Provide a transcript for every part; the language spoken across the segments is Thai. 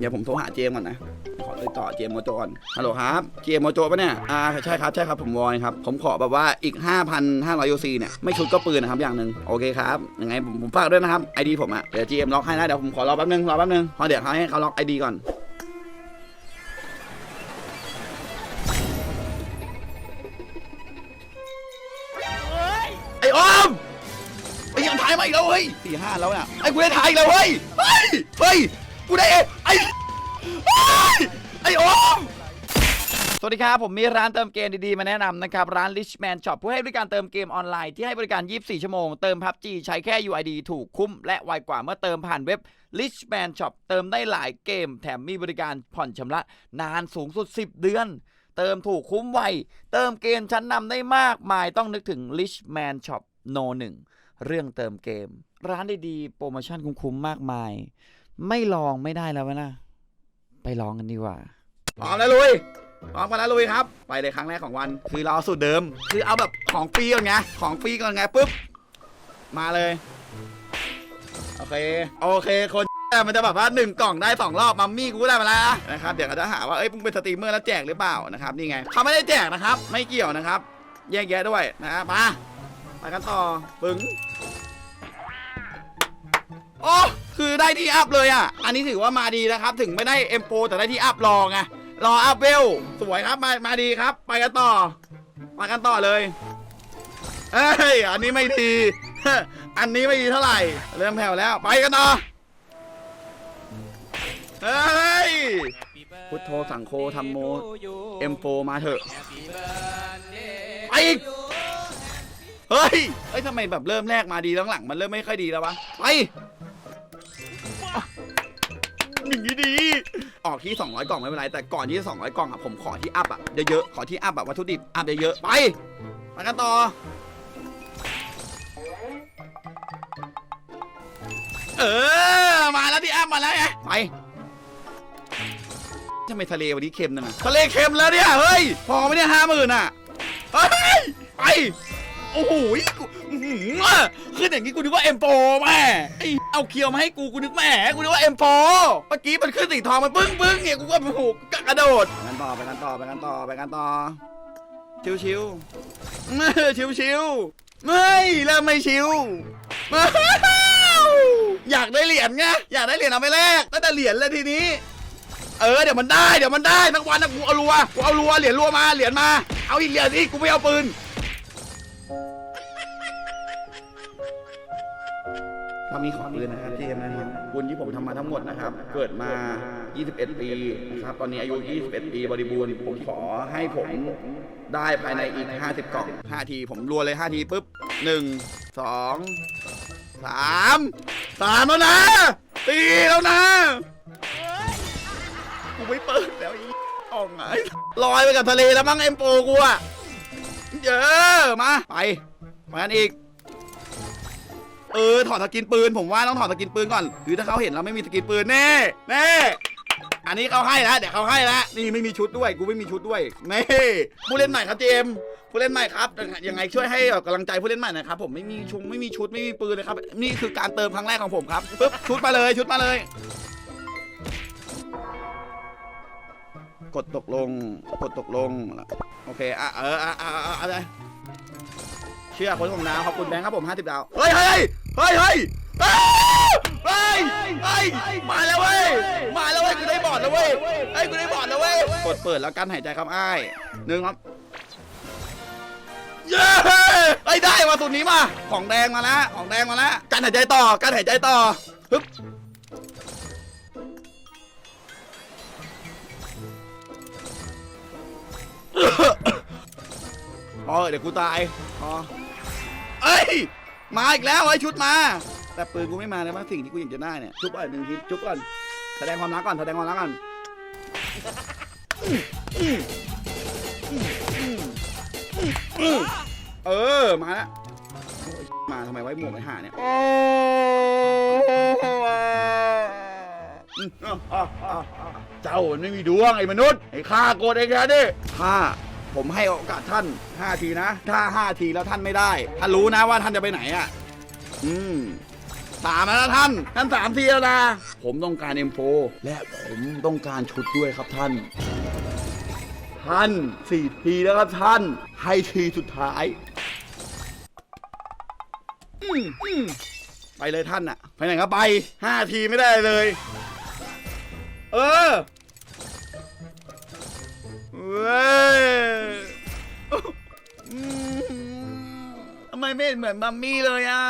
เดี๋ยวผมโทรหาเจมส์ก่อนนะ ขอติดต่อเจมส์โมโจก่อนฮัลโหลครับ เจมส์โมโจปะเนี่ย อ่า ใช่ครับ ใช่ครับ ผมวอยครับ ผมขอแบบว่าอีก 5,500ยูซีเนี่ย ไม่ชุดก็ปืนนะครับอย่างหนึ่งโอเคครับ ยังไงผมผมฝากด้วยนะครับ ไอดีผมอะเดี๋ยวเจมส์ล็อกให้นะ เดี๋ยวผมขอรอแป๊บนึง รอแป๊บนึงเพราะเดี๋ยวเขาให้เขาล็อกไอดีก่อนไอ้ออมไอ้ยังถ่ายมาอีกแล้วเฮ้ยสี่ห้าแล้วเนี่ยไอ้กูได้ถ่ายอีกแล้วเฮ้ย เฮ้ย เฮ้ย กูได้เองไอ้ไอ้โอมสวัสดีครับ ผมมีร้านเติมเกมดีๆ มาแนะนำนะครับ ร้าน Richman Shop ผู้ให้บริการเติมเกมออนไลน์ที่ให้บริการ 24 ชั่วโมง เติม PUBG ใช้แค่ UID ถูกคุ้ม และไวกว่าเมื่อเติมผ่านเว็บ Richman Shop เติมได้หลายเกม แถมมีบริการผ่อนชำระ นานสูงสุด 10 เดือน เติมถูกคุ้มไว เติมเกมชั้นนำได้มากมายต้องนึกถึง Richman Shop No 1เรื่องเติมเกม ร้านดีๆโปรโมชั่นคุ้มๆมากมาย ไม่ลองไม่ได้แล้วนะ ไปลองกันดีกว่า พร้อมแล้วลุยพร้อมกันแล้วลุยครับ ไปเลยครั้งแรกของวัน คือเราเอาสูตรเดิม คือเอาแบบของฟรีก่อนไง ของฟรีก่อนไงปุ๊บ มาเลย โอเค โอเค คนแต่มันจะแบบว่าหนึ่งกล่องได้สองรอบมัมมี่กูได้มาแล้วนะครับ เดี๋ยวเขาจะหาว่า เอ้ยมึงเป็นสตรีมเมอร์แล้วแจกหรือเปล่านะครับ นี่ไง เขาไม่ได้แจกนะครับ ไม่เกี่ยวนะครับ แยกแยะด้วยนะมา ไปกันต่อปึ๋ง ได้ที่อัพเลยอะ อันนี้ถือว่ามาดีนะครับ ถึงไม่ได้เอ็มโปแต่ได้ที่อัพรอไง รออัพเวล สวยครับ มามาดีครับ ไปกันต่อ มากันต่อเลย เอ้ย อันนี้ไม่ดี อันนี้ไม่ดีเท่าไหร่ เริ่มแผ่วแล้ว ไปกันต่อ เฮ้ย พุทโธสังโฆธรรมโม M4 มาเถอะ ไปอีกเฮ้ย เฮ้ยทำไมแบบเริ่มแรกมาดีแล้วหลังมันเริ่มไม่ค่อยดีแล้ววะ ไป หนึ่งดี ออกที่ 200 กล่องไม่เป็นไร แต่ก่อนที่จะ200 กล่องอะผมขอที่อัพอะเยอะๆ ขอที่อัพแบบวัตถุดิบอัพเยอะๆ ไป ไปกันต่อ เออ มาแล้วที่อัพมาแล้วไง ไปทำไมทะเลวันนี้เค็มนังอะทะเลเค็มแล้วเนี่ย เฮ้ย พอไหมเนี่ยห้าหมื่นอะเฮ้ย ไป โอ้โหขึ้นอย่างนี้กูนึกว่า M4 แม่ไเอาเคียวมาให้กูกูนึกแหมกูนึกว่า M4 เมื่อกี้มันขึ้นสีทองมันปึ้งปึ้งเนี่ยกูก็โอ้โหกระโดดไปกันต่อไปกันต่อไปกันต่อไปกันต่อ ชิวชิวๆชิวชิวๆไม่เริ่มไม่ชิว อยากได้เหรียญไงอยากได้เหรียญเอาไปแลกตั้งแต่เหรียญเลยทีนี้ เออเดี๋ยวมันได้เดี๋ยวมันได้ทั้งวันนะกูเอารัวกูเอารัวเหรียญรัวมาเหรียญมา เอาอีกเหรียญอีกกูไม่เอาปืน เรามีของปืนนะครับเจมนะครับบุญที่ผมทำมาทั้งหมดนะครับ เกิดมา 21 ปีนะครับ ตอนนี้อายุ 21 ปีบริบูรณ์ ผมขอให้ผมได้ภายในอีก 50 กล่อง 5 ที ผมรัวเลย 5 ทีปุ๊บ 1 2 3 3 แล้วนะตีแล้วนะกูไม่เปิดแล้วอีอ่องไงลอยไปกับทะเลแล้วมั้งเอ็มโปกูอะเยอะมา ไปมากันอีก เออถอดสกินปืน ผมว่าต้องถอดสกินปืนก่อนคือถ้าเขาเห็นเราไม่มีสกินปืนแน่แน่อันนี้เขาให้แล้วเดี๋ยวเขาให้แล้วนี่ไม่มีชุดด้วย กูไม่มีชุดด้วยนี่ผู้เล่นใหม่ครับเจมผู้เล่นใหม่ครับยังไงช่วยให้กำลังใจผู้เล่นใหม่หนะครับผมไม่มีชุงไม่มีชุดไม่มีปืนเลยครับนี่คือการเติมครั้งแรกของผมครับปึ๊บชุดมาเลยชุดมาเลย กดตกลงกดตกลงโอเคอะเอออะอะอะอะไร เชื่อคนของดาวขอบคุณแบงค์ครับผม50ดาวเฮ้ยเฮ้ยเฮ้ยเฮ้ยเฮ้ยเฮ้ยเฮ้ยมาแล้วเว้ยมาแล้วเว้ยกูได้บอร์ดแล้วเว้ยเฮ้ยกูได้บอร์ดแล้วเว้ยกดเปิดแล้วกันหายใจครับอ้ายหนึ่งครับเย้ไอ้ได้มาสุดนี้มาของแดงมาแล้วของแดงมาแล้วการหายใจต่อการหายใจต่อฮึบพอเดี๋ยวกูตายพอ เอ้ย มาอีกแล้วไอ้ยชุดมา แต่ปืนกูไม่มาเลยว่าสิ่งที่กูอยากจะได้เนี่ยชุบก่อนหนึ่งทีชุบก่อนแสดงความรักก่อนแสดงความรักก่อนเออมาแล้วโอ้ยมาทำไมไว้หมวกไว้ห่าเนี่ยเจ้าไม่มีดวงไอ้มนุษย์ไอ้ข้าโกรธเองแค่นี้ข้า ผมให้โอกาสท่าน 5 ทีนะ ถ้า 5 ทีแล้วท่านไม่ได้ท่านรู้นะว่าท่านจะไปไหนอะ อืมสามแล้วนะท่านท่านสามทีแล้วนะ ผมต้องการเอ็มโฟและผมต้องการชุดด้วยครับท่าน ท่านสี่ทีแล้วครับท่าน ให้ทีสุดท้าย อืมอืมไปเลยท่านอะไปไหนก็ไปห้าทีไม่ได้เลย เออ ว้ยทำไมไม่เห็นเหมือนมัมมี่เลยอะ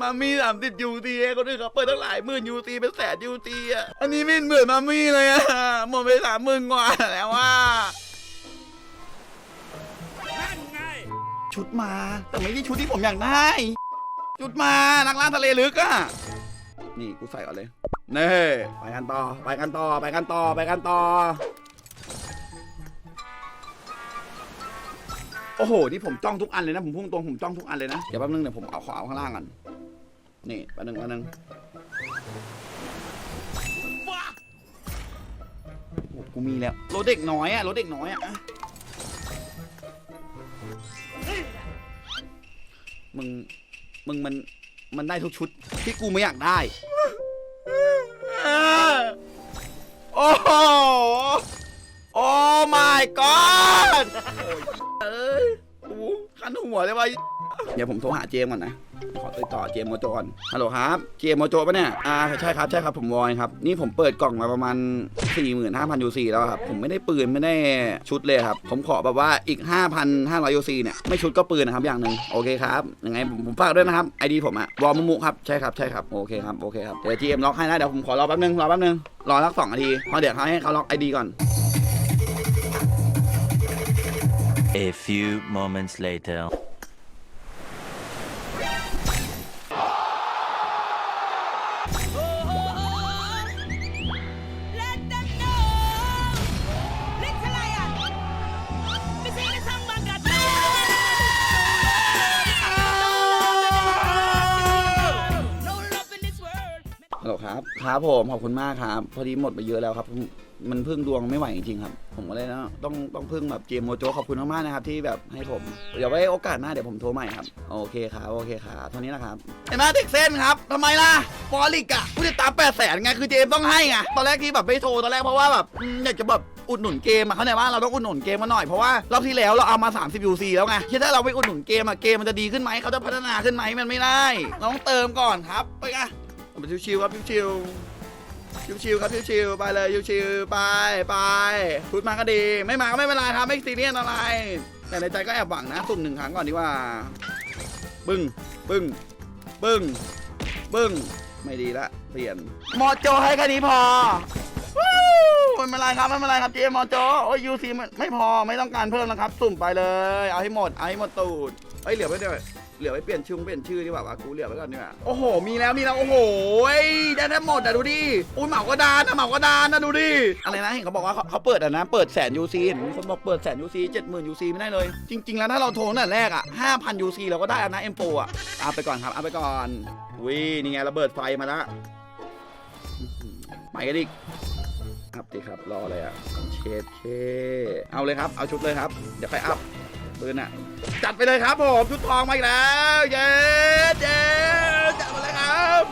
มัมมี่สามสิบยูตีคนอื่นเขาเปิดตั้งหลายหมื่นยูตีเป็นแสนยูตีอะ อันนี้ไม่เห็นเหมือนมัมมี่เลยอะ หมดไปสามหมื่นกว่าแล้วว่าชุดมา แต่ไม่ใช่ชุดที่ผมอยากได้ ชุดมา นักล่าทะเลลึกอะ นี่กูใส่ก่อนเลยเน่ไปกันต่อ ไปกันต่อ ไปกันต่อ ไปกันต่อ โอ้โห นี่ผมจ้องทุกอันเลยนะ ผมพุ่งตรงผมจ้องทุกอันเลยนะ เดี๋ยวแป๊บนึงเดี๋ยวผมเอาขอเอาข้างล่างก่อน นี่แป๊บนึงแป๊บนึงโอ้โหกูมีแล้ว รถเด็กน้อยอะรถเด็กน้อยอะมึง มึงมัน มันได้ทุกชุดที่กูไม่อยากได้ โอ้โห โอ้ my god หัวเลยว่ะเดี๋ยวผมโทรหาเจมส์ก่อนนะ ขอติดต่อเจมส์โมโจก่อน ฮัลโหลครับ เจมส์โมโจปะเนี่ย อ่า ใช่ครับ ใช่ครับ ผมวอยครับ นี่ผมเปิดกล่องมาประมาณ 45,000ยูซีแล้วครับ ผมไม่ได้ปืนไม่ได้ชุดเลยครับ ผมขอแบบว่าอีก 5,500ยูซีเนี่ย ไม่ชุดก็ปืนนะครับอย่างหนึ่งโอเคครับ ยังไงผมผมฝากด้วยนะครับ ไอดีผมอะวอมุมุครับ ใช่ครับ ใช่ครับ โอเคครับ โอเคครับ เดี๋ยวเจมส์ล็อกให้นะเดี๋ยวผมขอรอแป๊บนึง รอแป๊บนึง รอสักสองนาทีเพราะเดี๋ยวเขาให้เขาล็อกไอดีก่อน A few moments later. ฮัลโหลครับครับผมขอบคุณมากครับ พอดีหมดไปเยอะแล้วครับมันพึ่งดวงไม่ไหวจริงๆครับ ผมก็เลยนะต้องต้องพึ่งแบบเจมโมโจขอบคุณมากๆนะครับที่แบบให้ผม เดี๋ยวไว้โอกาสหน้าเดี๋ยวผมโทรใหม่ครับ โอเคครับโอเคครับเท่านี้นะครับเห็นไหมเด็กเส้นครับทำไมล่ะฟอลิกอะผู้ติดตามแปดแสนไงคือเจมต้องให้ไงตอนแรกที่แบบไม่โทรตอนแรกเพราะว่าแบบอยากจะแบบอุดหนุนเกมอะเขาใจว่าเราต้องอุดหนุนเกมมาหน่อยเพราะว่ารอบที่แล้วเราเอามา 30 UC แล้วไงถ้าเราไปอุดหนุนเกมอะเกมมันจะดีขึ้นไหมเขาจะพัฒนาขึ้นไหมมันไม่ได้เราต้องเติมก่อนครับไปไง ผมเป็นชิวๆครับชิวๆชิวๆครับชิวๆไปเลยชิวๆไปไปพูดมาก็ดี ไม่มาก็ไม่เป็นไรครับไม่ซีเรียสอะไร แต่ในใจก็แอบหวังนะสุ่มหนึ่งครั้งก่อนดีกว่า บึ้งบึ้งบึ้งบึ้งไม่ดีละเปลี่ยนมอโจให้แค่นี้พอวู้ไม่เป็นไรครับไม่เป็นไรครับเจมอโจโอ้ยยูซีไม่พอไม่ต้องการเพิ่มนะครับ สุ่มไปเลย เอาให้หมดเอาให้หมดตูดเอ้ยเหลือไว้เดี๋ยว เหลือไว้เปลี่ยนชื่อเปลี่ยนชื่อดีกว่าวะกูเหลือไว้ก่อนดีกว่าโอ้โห มีแล้วมีแล้วโอ้โหได้ทั้งหมดอะดูดิอุ้ยเหมาก็ดานนะเหมาก็ดานนะดูดิอะไรนะเห็นเขาบอกว่าเขาเขาเปิดอะนะเปิดแสนยูซีเห็นคนบอกเปิดแสนยูซีเจ็ดหมื่นยูซีไม่ได้เลย จริง ๆ แล้วถ้าเราโทรตั้งแต่แรกอะห้าพันยูซีเราก็ได้แล้วนะเอ็มโปอะเอาไปก่อนครับเอาไปก่อนวินี่ไงระเบิดไฟมาละไปกันอีกอัพดิครับรออะไรอะเชดเคเอาเลยครับเอาชุดเลยครับ เดี๋ยวไปอัพ ปืนอะ จัดไปเลยครับผมชุดทองมาอีกแล้ว เย้เย้จัดมาเลยครับ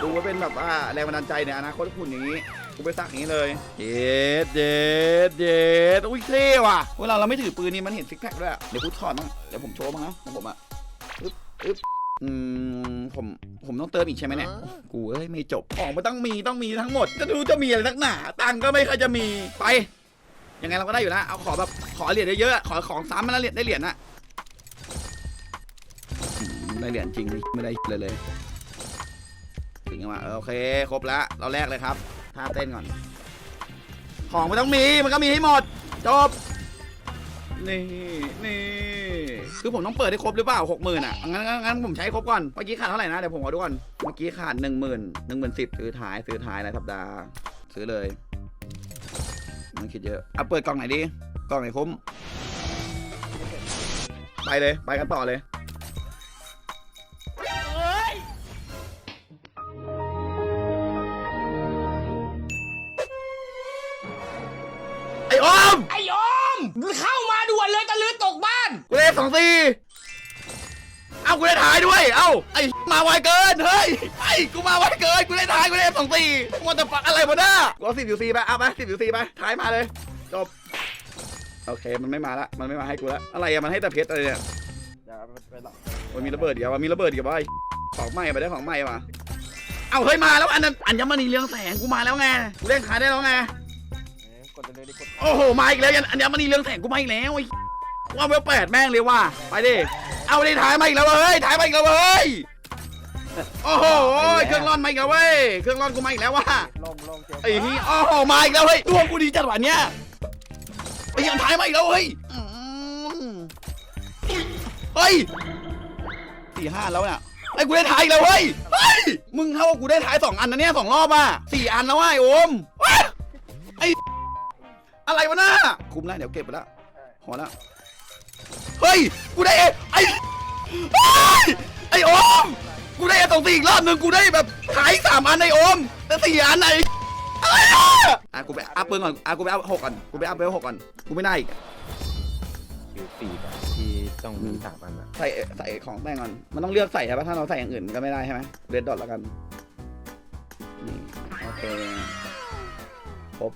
ดูว่าเป็นแบบว่าแรงบันดาลใจในอนาคตคุณอย่างนี้กูไปสักอย่างนี้เลยเย็ดเย็ดเย็ดอุ้ยเท่ว่ะ เวลาเราไม่ถือปืนนี่มันเห็นซิกแพคด้วยเดี๋ยวกูถอดมั้งเดี๋ยวผมโชว์มั้งนะของผมอะอึ๊บอึ๊บอืมผมผมต้องเติมอีกใช่ไหมเนี่ย กูเอ้ยไม่จบ ของมันต้องมีต้องมีทั้งหมด จะดูจะมีอะไรนักหนา ตังก็ไม่เคยจะมี ไป ยังไงเราก็ได้อยู่แล้วเอาขอแบบขอเหรียญเยอะๆขอของซ้ำมาแล้วเหรียญได้เหรียญนะได้เหรียญจริงไม่ได้เลยเลยถึงมาเออโอเคครบแล้วเราแลกเลยครับท่าเต้นก่อน ของมันต้องมีมันก็มีให้หมดจบนี่นี่คือผมต้องเปิดให้ครบหรือเปล่าหกหมื่นอะงั้นงั้นงั้นผมใช้ครบก่อนเมื่อกี้ขาดเท่าไหร่นะเดี๋ยวผมขอดูก่อนเมื่อกี้ขาดหนึ่งหมื่นหนึ่งหมื่นสิบซื้อท้ายซื้อท้ายรายสัปดาห์ซื้อเลย ไมันคิดเยอะเอาเปิดกล่องไหนดีกล่องไหนคุ้ม ไปเลย ไปกันต่อเลยเอ้ยไอ้ออมไอ้อมเข้ามาด่วนเลยตะลือตกบ้านกูเลขสองสี่เอากูได้ถ่ายด้วย เอ้าไอ้มาไวเกินเฮ้ยไอ้กูมาไวเกินกูได้ถ่ายกูได้สองสี่ว่าจะฟักอะไรวะเนี่ยกูเอาสิบยูซีไปเอาไปสิบยูซีไปถ่ายมาเลยจบโอเคมันไม่มาละมันไม่มาให้กูละอะไรอะมันให้แต่เพชรอะไรเนี่ยเดี๋ยมันมีระเบิดเดียวมันมีระเบิดเดียววะไอ้ของไหม้ไปได้ของไหม้มาเอาเฮ้ยมาแล้วอันนั้นอัญมณีเรืองแสงกูมาแล้วไงกูเล่นขายได้แล้วไงกดเลยดิกดโอ้โหมาอีกแล้วอัญมณีเรืองแสงกูมาอีกแล้วไอ้ว่าเวลแปดแม่งเลยว่ะไปดิ เอาดิถ่ายมาอีกแล้วเว้ยถ่ายมาอีกแล้วเว้ยโอ้โหเครื่องร่อนมาอีกแล้วเว้ยเครื่องร่อนกูมาอีกแล้วว่ะลงลงเจียวไอ้นี่โอ้โหมาอีกแล้วเฮ้ยดวงกูดีจัดวะเนี่ยไอ้ยังถ่ายมาอีกแล้วเฮ้ยอืมเฮ้ยสี่ห้าแล้วเนี่ยไอ้กูได้ถ่ายอีกแล้วเฮ้ยเฮ้ยมึงเท่ากับกูได้ถ่ายสองอันนะเนี่ยสองรอบอะสี่อันแล้วว่ะไอ้โอมว้าไอ้อะไรวะน่ะคุมแล้วเดี๋ยวเก็บไปแล้วพอแล้ว เฮ้ย กูได้เอไอ้เฮ้ยไอ้โอม กูได้เอสองสี่อีกรอบหนึ่งกูได้แบบขายสามอันไอ้โอมแต่สี่อันไหนอะไรอะอะกูไปอัพปืนก่อนอะกูไปอัพหกก่อน กูไปอัพไปหกก่อน กูไม่ได้อีกคิวฟีดอะที่ต้องมีสามอันอะใส่ใส่ของแต่งก่อน มันต้องเลือกใส่ใช่ปะถ้าเราใส่อย่างอื่นก็ไม่ได้ใช่ไหมเรดดอทแล้วกันนี่โอเคครบ